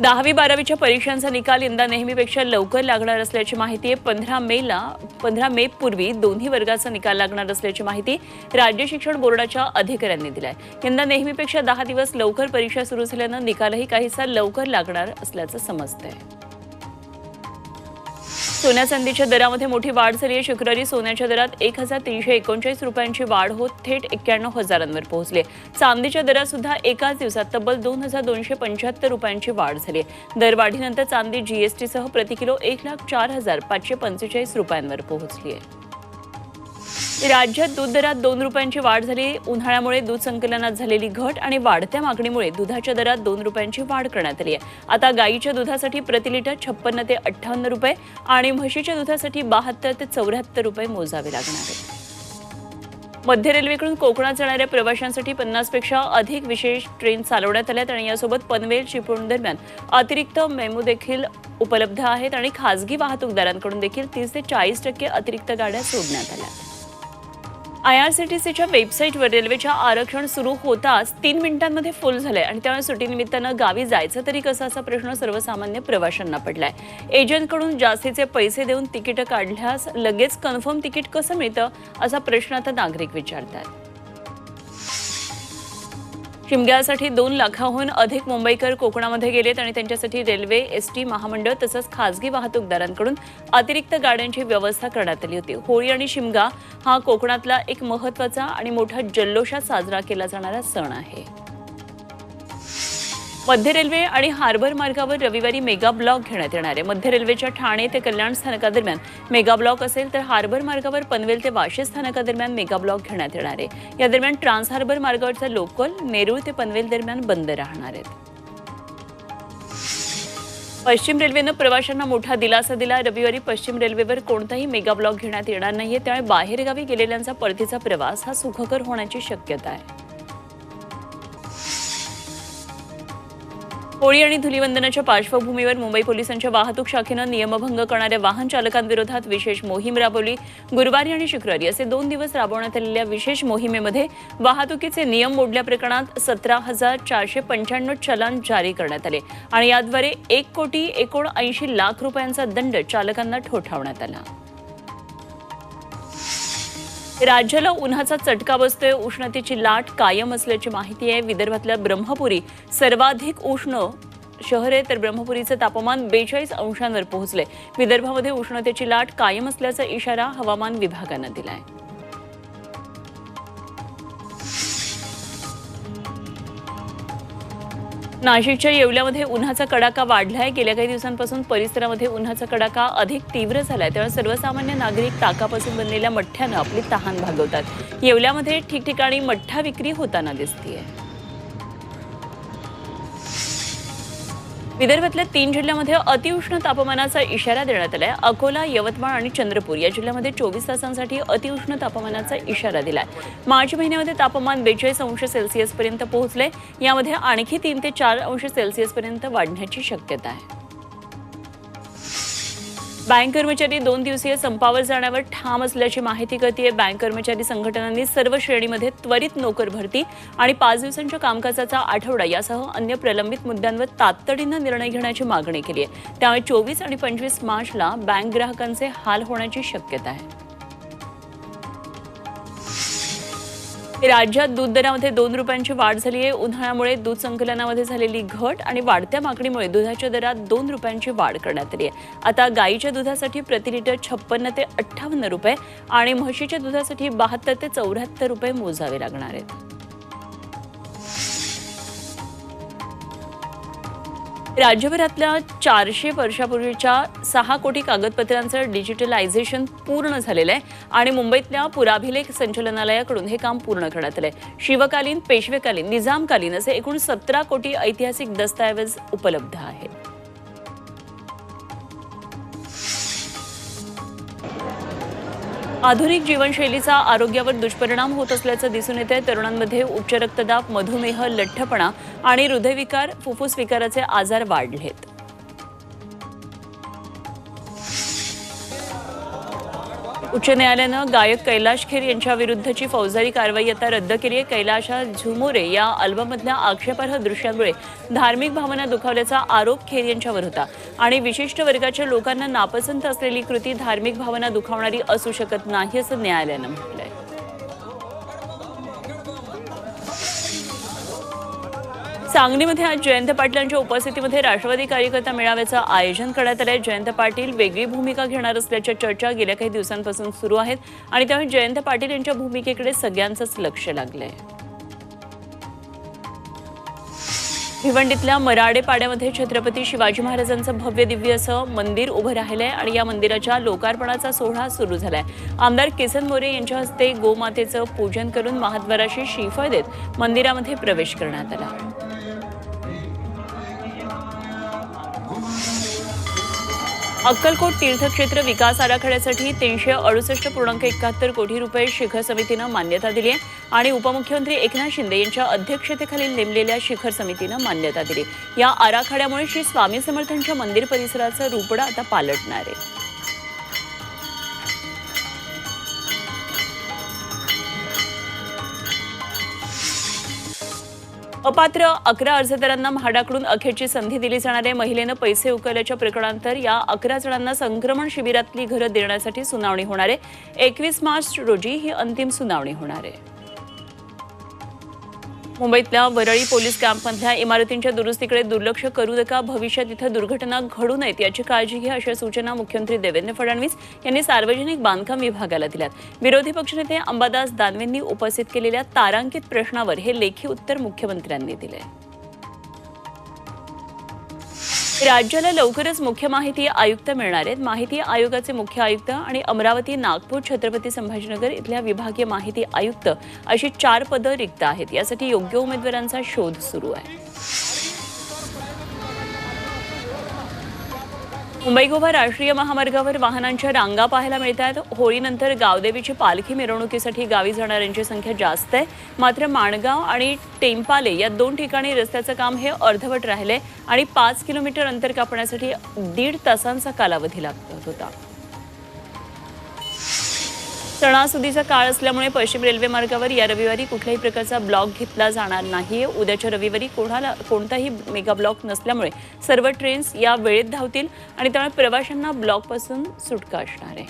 दहावी बारावीच्या परीक्षांचा निकाल यंदा नेहमीपेक्षा लवकर लागणार असल्याची माहिती आहे. पंधरा मेला पंधरा मे पूर्वी दोन्ही वर्गाचा निकाल लागणार असल्याची माहिती राज्य शिक्षण बोर्डाच्या अधिकाऱ्यांनी दिली आहे यंदा नेहमीपेक्षा दहा दिवस लवकर परीक्षा सुरू झाल्यानं निकालही काहीसा लवकर लागणार असल्याचं समजतंय. सोन्या चांदीच्या दरामध्ये मोठी वाढ झाली आहे. शुक्रवारी सोन्याच्या दरात एक हजार तीनशे एकोणचाळीस रुपयांची वाढ होत थेट एक्क्याण्णव हजारांवर पोहोचली चांदीच्या दरात सुद्धा एकाच दिवसात तब्बल दोन हजार दोनशे पंच्याहत्तर रुपयांची वाढ झाली आहे. दरवाढीनंतर चांदी जीएसटीसह प्रति किलो एक लाख चार हजार पाचशे पंचेचाळीस रुपयांवर पोहोचली आहे. राज्यात दूध दरात दोन रुपयांची वाढ झाली. उन्हाळ्यामुळे दूध संकलनात झालेली घट आणि वाढत्या मागणीमुळे दुधाच्या दरात दोन रुपयांची वाढ करण्यात आली आहे. आता गाईच्या दुधासाठी प्रतिलिटर छप्पन्न ते अठ्ठावन्न रुपये आणि म्हशीच्या दुधासाठी बहात्तर ते चौऱ्याहत्तर रुपये मोजावे लागणार आहेत. मध्य रेल्वेकडून कोकणात जाणाऱ्या प्रवाशांसाठी पन्नासपेक्षा अधिक विशेष ट्रेन चालवण्यात आल्यात आणि यासोबत पनवेल चिपळूण दरम्यान अतिरिक्त मेमू देखील उपलब्ध आहेत आणि खासगी वाहतूकदारांकडून देखील तीस ते चाळीस टक्के अतिरिक्त गाड्या सोडण्यात आल्या आय आर सी टी सीच्या वेबसाईटवर रेल्वेच्या आरक्षण सुरू होताच तीन मिनिटांमध्ये फुल झालंय. आणि त्यामुळे सुट्टीनिमित्तानं गावी जायचं तरी कसं असा प्रश्न सर्वसामान्य प्रवाशांना पडलाय. एजंटकडून जास्तीचे पैसे देऊन तिकीटं काढल्यास लगेच कन्फर्म तिकीट कसं मिळतं असा प्रश्न आता नागरिक विचारतात शिमग्यासाठी दोन लाखाहून अधिक मुंबईकर कोकणामध्ये गेलेत आणि त्यांच्यासाठी रेल्वे एस टी महामंडळ तसंच खासगी वाहतूकदारांकडून अतिरिक्त गाड्यांची व्यवस्था करण्यात आली होती. होळी आणि शिमगा हा कोकणातला एक महत्त्वाचा आणि मोठा जल्लोषात साजरा केला जाणारा सण आहे. मध्य रेल्वे आणि हार्बर मार्गावर रविवारी मेगा ब्लॉक घेण्यात येणार आहे. मध्य रेल्वेच्या ठाणे ते कल्याण स्थानकादरम्यान मेगा ब्लॉक असेल तर हार्बर मार्गावर पनवेल ते वाशी स्थानकादरम्यान मेगा ब्लॉक घेण्यात येणार आहे. या दरम्यान ट्रान्स हार्बर मार्गावरचा लोकल नेरूळ ते पनवेल दरम्यान बंद राहणार आहेत. पश्चिम रेल्वेनं प्रवाशांना मोठा दिलासा दिला. रविवारी पश्चिम रेल्वेवर कोणताही मेगा ब्लॉक घेण्यात येणार नाहीये. त्यामुळे बाहेरगावी गेलेल्यांचा परतीचा प्रवास हा सुखकर होण्याची शक्यता आहे. होळी आणि धुलीवंदनाच्या पार्श्वभूमीवर मुंबई पोलिसांच्या वाहतूक शाखेनं नियमभंग करणाऱ्या वाहन चालकांविरोधात विशेष मोहीम राबवली. गुरुवारी आणि शुक्रवारी असे दोन दिवस राबवण्यात आलेल्या विशेष मोहिमेमध्ये वाहतुकीचे नियम मोडल्या प्रकरणात सतरा हजार चारशे पंच्याण्णव चलन जारी करण्यात आले आणि याद्वारे एक कोटी एकोणऐंशी लाख रुपयांचा दंड चालकांना ठोठावण्यात आला. राज्याला उन्हाचा चटका बसतोय उष्णतेची लाट कायम असल्याची माहिती आहे. विदर्भातल्या ब्रह्मपुरी सर्वाधिक उष्ण शहर आहे तर ब्रह्मपुरीचं तापमान बेचाळीस अंशांवर पोहोचले विदर्भामध्ये उष्णतेची लाट कायम असल्याचा इशारा हवामान विभागानं दिलाय. नाशिकच्या येवल्यामध्ये उन्हाचा कडाका वाढलाय. गेल्या काही दिवसांपासून परिसरामध्ये उन्हाचा कडाका अधिक तीव्र झालाय. त्यामुळे सर्वसामान्य नागरिक ताकापासून बनलेल्या मठ्ठ्यानं आपली तहान भागवतात. येवल्यामध्ये ठिकठिकाणी मठ्ठा विक्री होताना दिसतीये. विदर्भातल्या तीन जिल्ह्यामध्ये अतिउष्ण तापमानाचा इशारा देण्यात आलाय. अकोला यवतमाळ आणि चंद्रपूर या जिल्ह्यामध्ये चोवीस तासांसाठी अतिउष्ण तापमानाचा इशारा दिलाय. मार्च महिन्यामध्ये तापमान बेचाळीस अंश सेल्सिअस पर्यंत पोहोचले यामध्ये आणखी तीन ते चार अंश सेल्सिअस पर्यंत वाढण्याची शक्यता आहे. बँक कर्मचारी दोन दिवसीय संपावर जाण्यावर ठाम असल्याची माहिती करते बँक कर्मचारी संघटनांनी सर्व श्रेणीमध्ये त्वरित नोकर भरती आणि पाच दिवसांच्या कामकाजाचा आठवडा यासह अन्य प्रलंबित मुद्द्यांवर तातडीनं निर्णय घेण्याची मागणी केली आहे त्यामुळे चोवीस आणि पंचवीस मार्चला बँक ग्राहकांचे हाल होण्याची शक्यता आहे. राज्यात दूध दरामध्ये दोन रुपयांची वाढ झाली आहे. उन्हाळ्यामुळे दूध संकलनामध्ये झालेली घट आणि वाढत्या मागणीमुळे दुधाच्या दरात दोन रुपयांची वाढ करण्यात आली आहे. आता गाईच्या दुधासाठी प्रति लिटर छप्पन्न ते अठ्ठावन्न रुपये आणि म्हशीच्या दुधासाठी बहात्तर ते चौऱ्याहत्तर रुपये मोजावे लागणार आहेत. राज्यभरातल्या चारशे वर्षापूर्वीच्या सहा कोटी कागदपत्रांचं डिजिटलायझेशन पूर्ण झालेलं आहे आणि मुंबईतल्या पुराभिलेख संचलनालयाकडून हे काम पूर्ण करण्यात आलंय. शिवकालीन पेशवेकालीन निजामकालीन असे एकूण सतरा कोटी ऐतिहासिक दस्तऐवज उपलब्ध आहेत. आधुनिक जीवनशैलीचा आरोग्यावर दुष्परिणाम होत असल्याचं दिसून येत आहे तरुणांमध्ये उच्च रक्तदाब मधुमेह लठ्ठपणा आणि हृदयविकार फुफ्फुस विकाराचे आजार वाढलेत. उच्च न्यायालयानं गायक कैलाश खेर यांच्या विरुद्धची फौजदारी कारवाई आता रद्द केली आहे. कैलाशा झुमोरे या अल्बममधल्या आक्षेपार्ह दृश्यांमुळे धार्मिक भावना दुखावल्याचा आरोप खेर यांच्यावर होता. आणि विशिष्ट वर्गाच्या लोकांना नापसंत असलेली कृती धार्मिक भावना दुखावणारी असू शकत नाही असं न्यायालयानं म्हटलंय. सांगलीमध्ये आज जयंत पाटलांच्या उपस्थितीमध्ये राष्ट्रवादी कार्यकर्ता मेळाव्याचं आयोजन करण्यात आहे जयंत पाटील वेगळी भूमिका घेणार असल्याच्या चर्चा गेल्या काही दिवसांपासून सुरू आहेत आणि त्यामुळे जयंत पाटील यांच्या भूमिकेकडे सगळ्यांचंच लक्ष लागलंय. भिवंडीतल्या मराडे पाड्यामध्ये छत्रपती शिवाजी महाराजांचं भव्य दिव्य असं मंदिर उभं राहिलं आहे आणि या मंदिराच्या लोकार्पणाचा सोहळा सुरू झालाय. आमदार किसन मोरे यांच्या हस्ते गोमातेचं पूजन करून महाद्वाराशी श्रीफळ देत मंदिरामध्ये प्रवेश करण्यात आला. अक्कलकोट तीर्थक्षेत्र विकास आराखड्यासाठी तीनशे अडुसष्ट पूर्णांक एकाहत्तर कोटी रुपये शिखर समितीनं मान्यता दिली आहे आणि उपमुख्यमंत्री एकनाथ शिंदे यांच्या अध्यक्षतेखालील नेमलेल्या शिखर समितीनं मान्यता दिली. या आराखड्यामुळे श्री स्वामी समर्थांच्या मंदिर परिसराचं रुपडं आता पालटणार आहे. अपात्र अकरा अर्जदारांना म्हाडाकडून अखेरची संधी दिली जाणारे महिलेनं पैसे उकळल्याच्या प्रकरणानंतर या अकरा जणांना संक्रमण शिबिरातली घरं देण्यासाठी सुनावणी होणार आहे. एकवीस मार्च रोजी ही अंतिम सुनावणी होणार आहे. मुंबईतल्या वरळी पोलीस कॅम्पमधल्या इमारतींच्या दुरुस्तीकडे दुर्लक्ष करू नका भविष्यात इथं दुर्घटना घडू नयेत याची काळजी घ्या अशा सूचना मुख्यमंत्री देवेंद्र फडणवीस यांनी सार्वजनिक बांधकाम विभागाला दिल्यात. विरोधी पक्षनेते अंबादास दानवेंनी उपस्थित केलेल्या तारांकित प्रश्नावर हे लेखी उत्तर मुख्यमंत्र्यांनी दिले. राज्याला लवकरच मुख्य माहिती आयुक्त मिळणार आहेत. माहिती आयोगाचे मुख्य आयुक्त आणि अमरावती नागपूर छत्रपती संभाजीनगर इथल्या विभागीय माहिती आयुक्त अशी चार पदं रिक्त आहेत. यासाठी योग्य उमेदवारांचा शोध सुरू आहे. मुंबई गोवा राष्ट्रीय महामार्गावर वाहनांच्या रांगा पाहायला मिळत आहेत होळीनंतर गावदेवीची पालखी मिरवणुकीसाठी गावी जाणाऱ्यांची संख्या जास्त आहे. मात्र माणगाव आणि टेंपाले या दोन ठिकाणी रस्त्याचं काम हे अर्धवट राहिले आणि पाच किलोमीटर अंतर कापण्यासाठी दीड तासांचा कालावधी लागत होता. सणासुदीचा काळ असल्यामुळे पश्चिम रेल्वे मार्गावर या रविवारी कुठल्याही प्रकारचा ब्लॉक घेतला जाणार नाहीये. उद्याच्या रविवारी कोणाला कोणताही मेगा ब्लॉक नसल्यामुळे सर्व ट्रेन्स या वेळेत धावतील आणि त्यामुळे प्रवाशांना ब्लॉकपासून सुटका असणार आहे.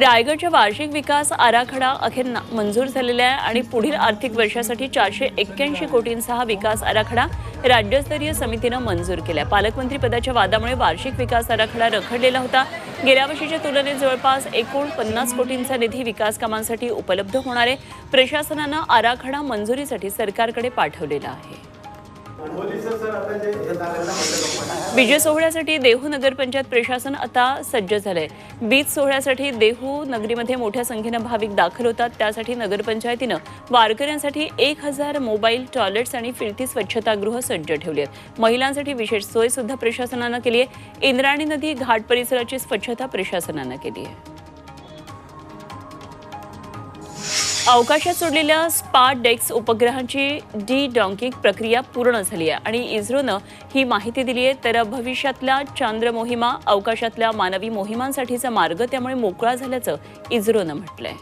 रायगडच्या वार्षिक विकास आराखडा अखेर मंजूर झालेला आहे आणि पुढील आर्थिक वर्षासाठी चारशे एक्क्याऐंशी कोटींचा हा विकास आराखडा राज्यस्तरीय समितीनं मंजूर केला पालकमंत्री पदाच्या वादामुळे वार्षिक विकास आराखडा रखडलेला होता. गेल्या वर्षीच्या तुलनेत जवळपास एकूण पन्नास कोटींचा निधी विकास कामांसाठी उपलब्ध होणार आहे. प्रशासनानं आराखडा मंजुरीसाठी सरकारकडे पाठवलेला आहे. विजय सोहळ्यासाठी देहू नगरपंचायत प्रशासन आता सज्ज झालंय. बीज सोहळ्यासाठी देहू नगरीमध्ये मोठ्या संख्येनं भाविक दाखल होतात. त्यासाठी नगरपंचायतीनं वारकऱ्यांसाठी एक हजार मोबाईल टॉयलेट्स आणि फिरती स्वच्छतागृह सज्ज ठेवली आहेत. महिलांसाठी विशेष सोय सुद्धा प्रशासनानं केली आहे. इंद्राणी नदी घाट परिसराची स्वच्छता प्रशासनानं केली आहे. अवकाशात सोडलेल्या स्पा डेक्स उपग्रहांची डी डॉंकिंग प्रक्रिया पूर्ण झाली आहे आणि इस्रोनं ही माहिती दिली आहे. तर भविष्यातल्या चांद्र मोहिमा अवकाशातल्या मानवी मोहिमांसाठीचा मार्ग त्यामुळे मोकळा झाल्याचं इस्रोनं म्हटलंय.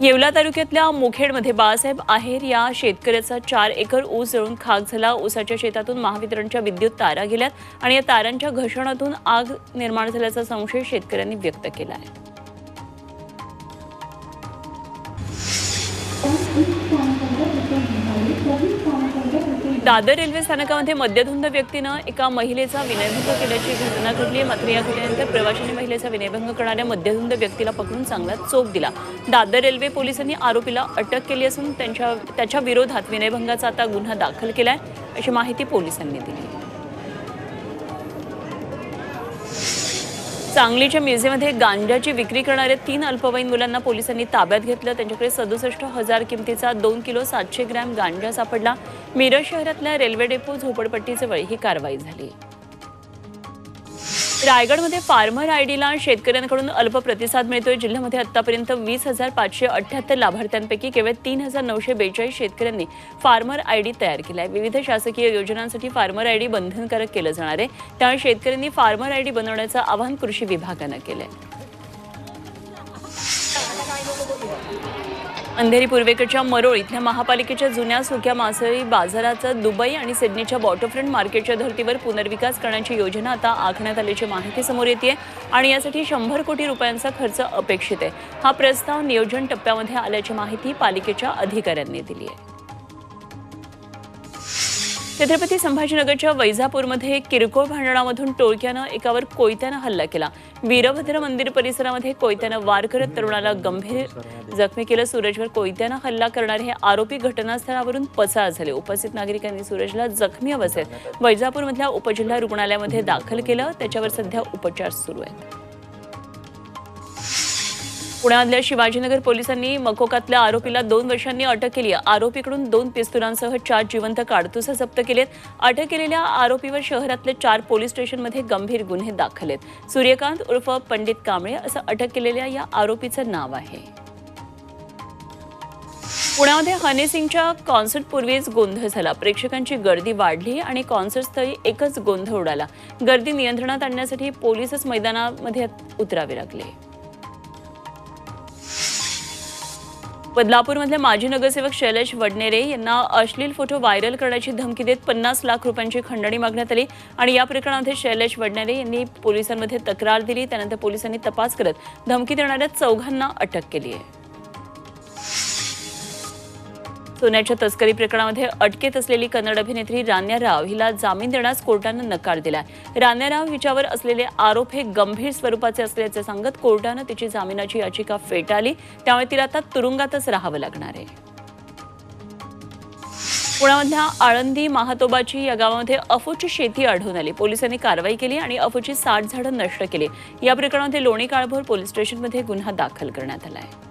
येवला तालुक्यातल्या मुखेडमध्ये बाळासाहेब आहेर या शेतकऱ्याचा चार एकर ऊस जळून खाक झाला. ऊसाच्या शेतातून महावितरणच्या विद्युत तारा गेल्यात आणि या तारांच्या घर्षणातून आग निर्माण झाल्याचा संशय शेतकऱ्यांनी व्यक्त केला आहे. दादर रेल्वे स्थानकामध्ये मद्यधुंद व्यक्तीनं एका महिलेचा विनयभंग केल्याची घटना घडली. मात्र या घटनेनंतर प्रवाशांनी महिलेचा विनयभंग करणाऱ्या मद्यधुंद व्यक्तीला पकडून चांगला चोप दिला. दादर रेल्वे पोलिसांनी आरोपीला अटक केली असून त्यांच्या त्याच्या विरोधात विनयभंगाचा आता गुन्हा दाखल केला आहे अशी माहिती पोलिसांनी दिली. सांगलीच्या म्युझियममध्ये गांजाची विक्री करणाऱ्या तीन अल्पवयीन मुलांना पोलिसांनी ताब्यात घेतलं. त्यांच्याकडे सदुसष्ट हजार किमतीचा दोन किलो सातशे ग्रॅम गांजा सापडला. मिरज शहरातल्या रेल्वे डेपो झोपडपट्टीजवळ ही कारवाई झाली. रायगडमध्ये फार्मर आयडीला शेतकऱ्यांकडून अल्प प्रतिसाद मिळतोय. जिल्ह्यामध्ये आतापर्यंत वीस हजार पाचशे अठ्ठ्याहत्तर लाभार्थ्यांपैकी केवळ तीन हजार नऊशे बेचाळीस शेतकऱ्यांनी फार्मर आयडी तयार केला आहे विविध शासकीय योजनांसाठी फार्मर आयडी बंधनकारक केलं जाणार आहे. त्यामुळे शेतकऱ्यांनी फार्मर आयडी बनवण्याचं आवाहन कृषी विभागानं केलं आहे अंधेरी पूर्वेकडच्या मरोळ इथल्या महापालिकेच्या जुन्या सुक्या मासळी बाजाराचा दुबई आणि सिडनीच्या वॉटरफ्रंट मार्केटच्या धर्तीवर पुनर्विकास करण्याची योजना आता आखण्यात आल्याची माहिती समोर येते आणि यासाठी शंभर कोटी रुपयांचा खर्च अपेक्षित आहे. हा प्रस्ताव नियोजन टप्प्यामध्ये आल्याची माहिती पालिकेच्या अधिकाऱ्यांनी दिली आहे. छत्रपती संभाजीनगरच्या वैजापूरमध्ये किरकोळ भांडणामधून टोळक्यानं एकावर कोयत्यानं हल्ला केला. वीरभद्र मंदिर परिसरामध्ये कोयत्यानं वार करत तरुणाला गंभीर जखमी केलं. सूरजवर कोयत्यानं हल्ला करणारे हे आरोपी घटनास्थळावरून पसार झाले. उपस्थित नागरिकांनी सूरजला जखमी अवस्थेत वैजापूरमधल्या उपजिल्हा रुग्णालयामध्ये दाखल केलं. त्याच्यावर सध्या उपचार सुरू आहेत. पुण्यातल्या शिवाजीनगर पोलिसांनी मकोकातल्या आरोपीला दोन वर्षांनी अटक केली आरोपीकडून दोन पिस्तुलांसह चार जिवंत काडतुसं जप्त केलेत. अटक केलेल्या आरोपीवर शहरातल्या चार पोलीस स्टेशनमध्ये गंभीर गुन्हे दाखल आहेत. सूर्यकांत उर्फ पंडित कांबळे असं अटक केलेल्या या आरोपीचं नाव आहे. पुण्यामध्ये हनी सिंगच्या कॉन्सर्टपूर्वीच गोंधळ झाला. प्रेक्षकांची गर्दी वाढली आणि कॉन्सर्टस्थळी एकच गोंधळ उडाला. गर्दी नियंत्रणात आणण्यासाठी पोलीसच मैदानामध्ये उतरावे लागले. बदलापूरमधले माजी नगरसेवक शैलेश वडनेरे यांना अश्लील फोटो व्हायरल करण्याची धमकी देत पन्नास लाख रुपयांची खंडणी मागण्यात आली आणि या प्रकरणामध्ये शैलेश वडनेरे यांनी पोलिसांमध्ये तक्रार दिली. त्यानंतर पोलिसांनी तपास करत धमकी देणाऱ्या चौघांना अटक केली आहे. सोन्याच्या तस्करी प्रकरणामध्ये अटकेत असलेली कन्नड अभिनेत्री रान्या राव हिला जामीन देण्यास कोर्टानं नकार दिलाय. रान्या राव हिच्यावर असलेले आरोप हे गंभीर स्वरूपाचे असल्याचे सांगत कोर्टानं तिची जामिनाची याचिका फेटाळली. त्यामुळे तिला आता तुरुंगातच राहावं लागणार आहे. पुण्यामधल्या आळंदी महातोबाची या गावामध्ये अफूची शेती आढळून आली. पोलिसांनी कारवाई केली आणि अफूची साठ झाडं नष्ट केली. या प्रकरणामध्ये लोणी काळभोर पोलीस स्टेशनमध्ये गुन्हा दाखल करण्यात आला आहे